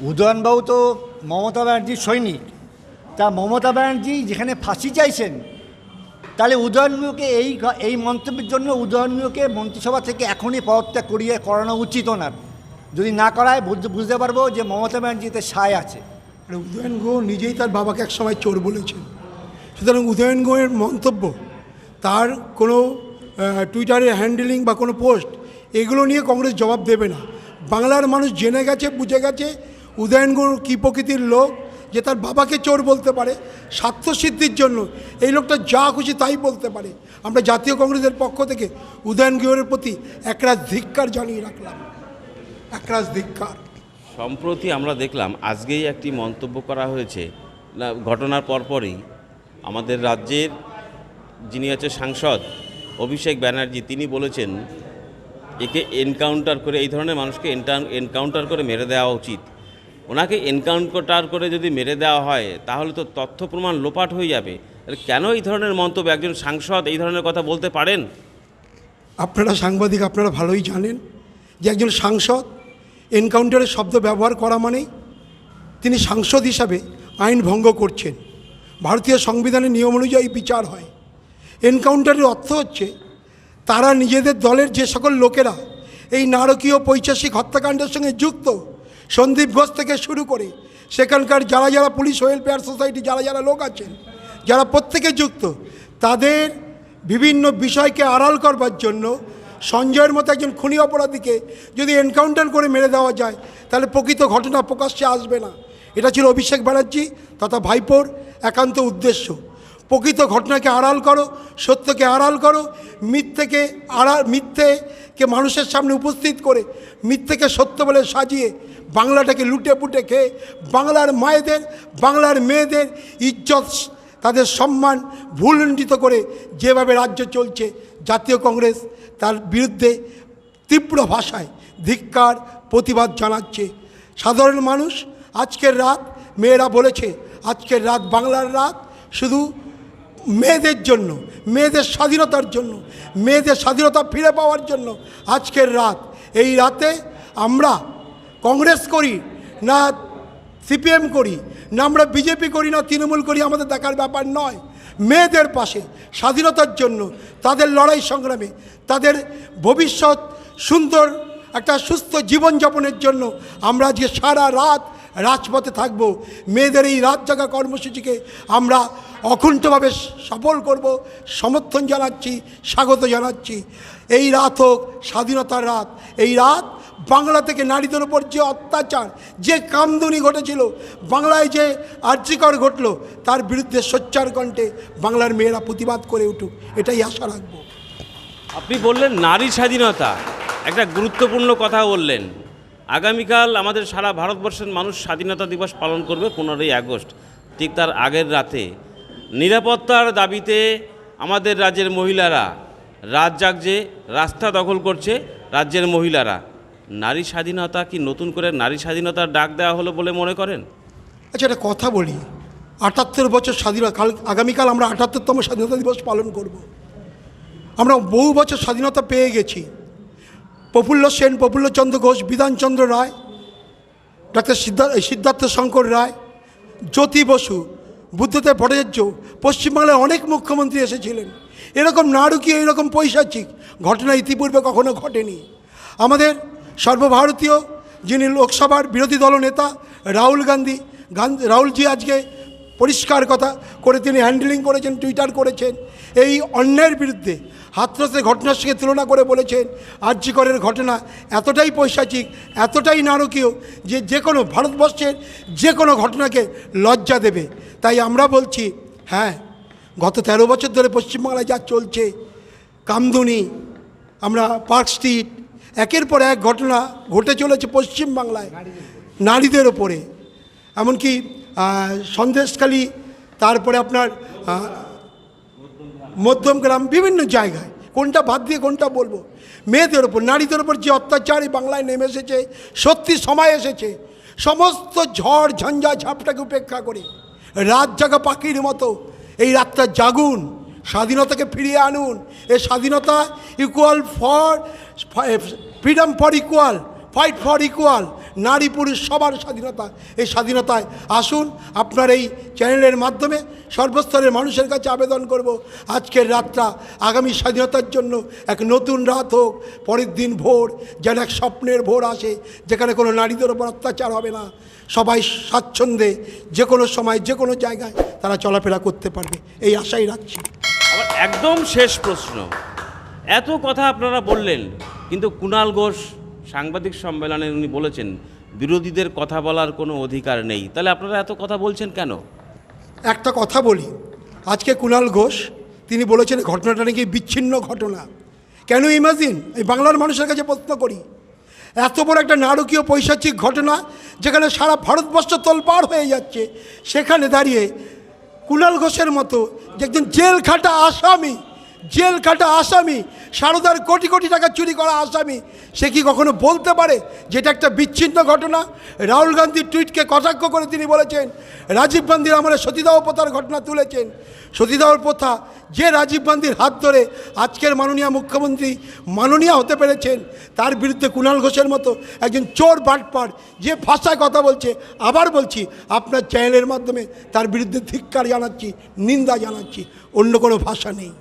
উদয়নবাবু তো মমতা ব্যানার্জির সৈনিক। তা মমতা ব্যানার্জি যেখানে ফাঁসি চাইছেন তাহলে উদয়নগুলোকে এই এই মন্তব্যের জন্য উদয়নগুলোকে মন্ত্রিসভা থেকে এখনই পদত্যাগ করিয়ে করানো উচিত ওনার। যদি না করায় বুঝতে বুঝতে পারব যে মমতা ব্যানার্জিতে সায় আছে। উদয়ন গুহ নিজেই তার বাবাকে এক সময় চোর বলেছেন। সুতরাং উদয়ন গুহের মন্তব্য তার কোনো আহ, টুইটারে হ্যান্ডেলিং বা কোনো পোস্ট এগুলো নিয়ে কংগ্রেস জবাব দেবে না। বাংলার মানুষ জেনে গেছে বুঝে গেছে উদয়ন গুহ কী প্রকৃতির লোক যে তার বাবাকে চোর বলতে পারে, স্বার্থসিদ্ধির জন্য। এই লোকটা যা খুশি তাই বলতে পারে। আমরা জাতীয় কংগ্রেসের পক্ষ থেকে উদয়ন গুহের প্রতি একরাজ ধিক্কার জানিয়ে রাখলাম। একরাজ ধিক্কার। সম্প্রতি আমরা দেখলাম, আজকেই একটি মন্তব্য করা হয়েছে। ঘটনার পরপরই আমাদের রাজ্যের যিনি আছে সাংসদ অভিষেক ব্যানার্জি, তিনি বলেছেন, একে এনকাউন্টার করে, এই ধরনের মানুষকে এনকাউন্টার করে মেরে দেওয়া উচিত। ওনাকে এনকাউন্টার করে যদি মেরে দেওয়া হয়, তাহলে তো তথ্য প্রমাণ লোপাট হয়ে যাবে। কেন এই ধরনের মন্তব্য? একজন সাংসদ এই ধরনের কথা বলতে পারেন? আপনারা সাংবাদিক, আপনারা ভালোই জানেন যে একজন সাংসদ এনকাউন্টারের শব্দ ব্যবহার করা মানেই তিনি সাংসদ হিসাবে আইন ভঙ্গ করছেন। ভারতীয় সংবিধানের নিয়ম অনুযায়ী বিচার হয়। এনকাউন্টারের অর্থ হচ্ছে তারা নিজেদের দলের যে সকল লোকেরা এই নারকীয় পৈশাসিক হত্যাকাণ্ডের সঙ্গে যুক্ত সন্দীপ ঘোষ থেকে শুরু করে সেখানকার যারা যারা পুলিশ ওয়েলফেয়ার সোসাইটি, যারা যারা লোক আছেন, যারা প্রত্যেকে যুক্ত, তাদের বিভিন্ন বিষয়কে আড়াল করবার জন্য সঞ্জয়ের মতো একজন খুনি অপরাধীকে যদি এনকাউন্টার করে মেরে দেওয়া যায়, তাহলে প্রকৃত ঘটনা প্রকাশ্যে আসবে না। এটা ছিল অভিষেক ব্যানার্জি তথা ভাইপোর একান্ত উদ্দেশ্য। প্রকৃত ঘটনাকে আড়াল করো, সত্যকে আড়াল করো, মিথ্যেকে আড়াল মিথ্যেকে মানুষের সামনে উপস্থিত করে মিথ্যেকে সত্য বলে সাজিয়ে বাংলাটাকে লুটে পুটে খেয়ে বাংলার মায়েদের, বাংলার মেয়েদের ইজ্জত, তাদের সম্মান ভুলণ্ডিত করে যেভাবে রাজ্য চলছে, জাতীয় কংগ্রেস তার বিরুদ্ধে তীব্র ভাষায় ধিক্কার, প্রতিবাদ জানাচ্ছে। সাধারণ মানুষ, আজকের রাত মেয়েরা বলেছে, আজকের রাত বাংলার রাত শুধু মেয়েদের জন্য, মেয়েদের স্বাধীনতার জন্য, মেয়েদের স্বাধীনতা ফিরে পাওয়ার জন্য আজকের রাত। এই রাতে আমরা কংগ্রেস করি, না সিপিএম করি, না আমরা বিজেপি করি, না তৃণমূল করি, আমাদের দেখার ব্যাপার নয়। মেয়েদের পাশে, স্বাধীনতার জন্য, তাদের লড়াই সংগ্রামে, তাদের ভবিষ্যৎ সুন্দর, একটা সুস্থ জীবনযাপনের জন্য আমরা আজকে সারা রাত রাজপথে থাকব, মেয়েদের এই রাত জাগা কর্মসূচিকে আমরা অকুণ্ঠভাবে সফল করব, সমর্থন জানাচ্ছি, স্বাগত জানাচ্ছি। এই রাত হোক, স্বাধীনতার রাত, এই রাত বাংলা থেকে নারীদের উপর যে অত্যাচার, যে কামদুনি ঘটেছিল, বাংলায় যে আর্যিকর ঘটলো, তার বিরুদ্ধে সোচ্চার কণ্ঠে বাংলার মেয়েরা প্রতিবাদ করে উঠুক, এটাই আশা রাখব। আপনি বললেন নারী স্বাধীনতা, একটা গুরুত্বপূর্ণ কথা বললেন। আগামীকাল আমাদের সারা ভারতবর্ষের মানুষ স্বাধীনতা দিবস পালন করবে পনেরোই আগস্ট, ঠিক তার আগের রাতে। নিরাপত্তার দাবিতে আমাদের রাজ্যের মহিলারা রাত জাগছে, রাস্তা দখল করছে রাজ্যের মহিলারা। নারী স্বাধীনতা কি নতুন করে নারী স্বাধীনতার ডাক দেওয়া হলো বলে মনে করেন? আচ্ছা একটা কথা বলি। আটাত্তর বছর স্বাধীনতা, কাল, আগামীকাল আমরা আটাত্তরতম স্বাধীনতা দিবস পালন করব। আমরা বহু বছর স্বাধীনতা পেয়ে গেছি। প্রফুল্ল সেন, প্রফুল্লচন্দ্র ঘোষ, বিধানচন্দ্র রায়, ডাক্তার সিদ্ধার্থ সিদ্ধার্থ শঙ্কর রায়, জ্যোতি বসু, বুদ্ধদেব ভট্টাচার্য পশ্চিমবাংলায় অনেক মুখ্যমন্ত্রী এসেছিলেন। এরকম নাড়ুকীয় এরকম পৈশাচিক ঘটনা ইতিপূর্বে কখনো ঘটেনি। আমাদের সর্বভারতীয় যিনি লোকসভার বিরোধী দল নেতা, রাহুল গান্ধী গান্ধী, রাহুলজি আজকে পরিষ্কার কথা করে তিনি হ্যান্ডেলিং করেছেন টুইটার করেছেন, এই অন্যায়ের বিরুদ্ধে হাতরসের ঘটনার সঙ্গে তুলনা করে বলেছেন, আর্যিকরের ঘটনা এতটাই পৈশাচিক, এতটাই নারকীয় যে যে কোনো ভারতবর্ষের যে কোনো ঘটনাকে লজ্জা দেবে। তাই আমরা বলছি হ্যাঁ গত তেরো বছর ধরে পশ্চিমবাংলায় যা চলছে, কামদুনি, আমরা পার্ক স্ট্রিট একের পর এক ঘটনা ঘটে চলেছে পশ্চিমবাংলায় নারীদের ওপরে এমনকি সন্দেশখালী, তারপরে আপনার মধ্যমগ্রাম বিভিন্ন জায়গায়। কোনটা বাদ দিয়ে কোনটা বলব? মেয়েদের ওপর নারীদের ওপর যে অত্যাচার এই বাংলায় নেমে এসেছে, সত্যি সময় এসেছে। সমস্ত ঝড়, ঝঞ্ঝা, ঝাপটাকে উপেক্ষা করে, রাত জাগা পাখির মতো, এই রাতটা জাগুন। স্বাধীনতাকে ফিরিয়ে আনুন। এই স্বাধীনতা equal for freedom for equal fight for equal নারী পুরুষ সবার স্বাধীনতা। এই স্বাধীনতায় আসুন, আপনার এই চ্যানেলের মাধ্যমে সর্বস্তরের মানুষের কাছে আবেদন করব। আজকের রাতটা আগামী স্বাধীনতার জন্য এক নতুন রাত হোক। পরের দিন ভোর, যেন এক স্বপ্নের ভোর আসে, যেখানে কোনো নারীদের ওপর অত্যাচার হবে না। সবাই স্বাচ্ছন্দ্যে যে কোনো সময় যে কোনো জায়গায় তারা চলাফেরা করতে পারবে। এই আশাই রাখছি। আবার একদম শেষ প্রশ্ন। এত কথা আপনারা বললেন, কিন্তু কুণাল ঘোষ সাংবাদিক সম্মেলনে উনি বলেছেন, বিরোধীদের কথা বলার কোনো অধিকার নেই। তাহলে আপনারা এত কথা বলছেন কেন? একটা কথা বলি, আজকে কুণাল ঘোষ, তিনি বলেছেন ঘটনাটা নাকি বিচ্ছিন্ন ঘটনা। কেন ইমাজিন এই বাংলার মানুষের কাছে প্রশ্ন করি। এত বড় একটা নারকীয় পৈশাচিক ঘটনা, যেখানে সারা ভারতবর্ষ তোলপাড় হয়ে যাচ্ছে, সেখানে দাঁড়িয়ে কুণাল ঘোষের মতো একজন জেল খাটা আসামি জেল খাটা আসামি সারদার কোটি কোটি টাকা চুরি করা আসামি। সে কি কখনো বলতে পারে যেটা একটা বিচ্ছিন্ন ঘটনা? রাহুল গান্ধীর টুইটকে কটাক্ষ করে তিনি বলেছেন, রাজীব গান্ধীর আমলে সতীদাহ প্রথার ঘটনা তুলেছেন। সতীদাহ প্রথা যে রাজীব গান্ধীর হাত ধরে আজকের মাননীয় মুখ্যমন্ত্রী মাননীয় হতে পেরেছেন, তার বিরুদ্ধে কুণাল ঘোষের মতো একজন চোর বাটপার যে ভাষায় কথা বলছে, আবার বলছি, আপনার চ্যানেলের মাধ্যমে তার বিরুদ্ধে ধিক্কার জানাচ্ছি, নিন্দা জানাচ্ছি, অন্য কোনো ভাষা নেই।